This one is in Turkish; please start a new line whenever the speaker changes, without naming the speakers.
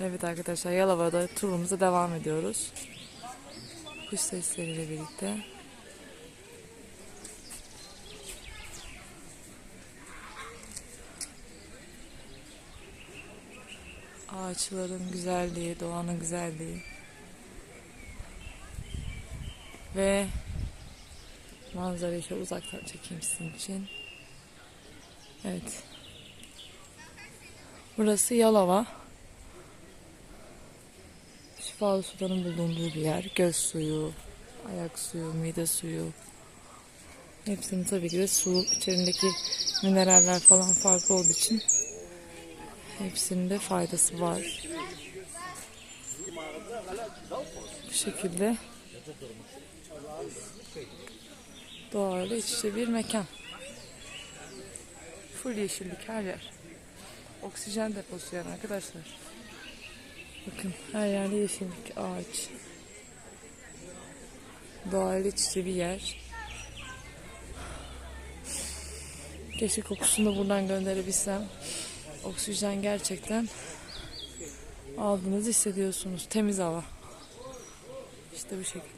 Evet arkadaşlar Yalova'da turumuza devam ediyoruz. Kuş sesleriyle birlikte. Ağaçların güzelliği, doğanın güzelliği. Ve manzarayı şöyle uzaktan çekeyim sizin için. Evet. Burası Yalova. Şifalı suların bulunduğu bir yer. Göz suyu, ayak suyu, mide suyu. Hepsinin tabii ki de su içerisindeki mineraller falan farklı olduğu için hepsinin de faydası var. Bu şekilde doğayla iç içe bir mekan. Full yeşillik her yer. Oksijen deposu yani arkadaşlar. Bakın her yerde yeşillik, ağaç. Doğayla iç bir yer. Keşke kokusunu da buradan gönderebilsem. Oksijen gerçekten aldığınızı hissediyorsunuz. Temiz hava. İşte bu şekilde.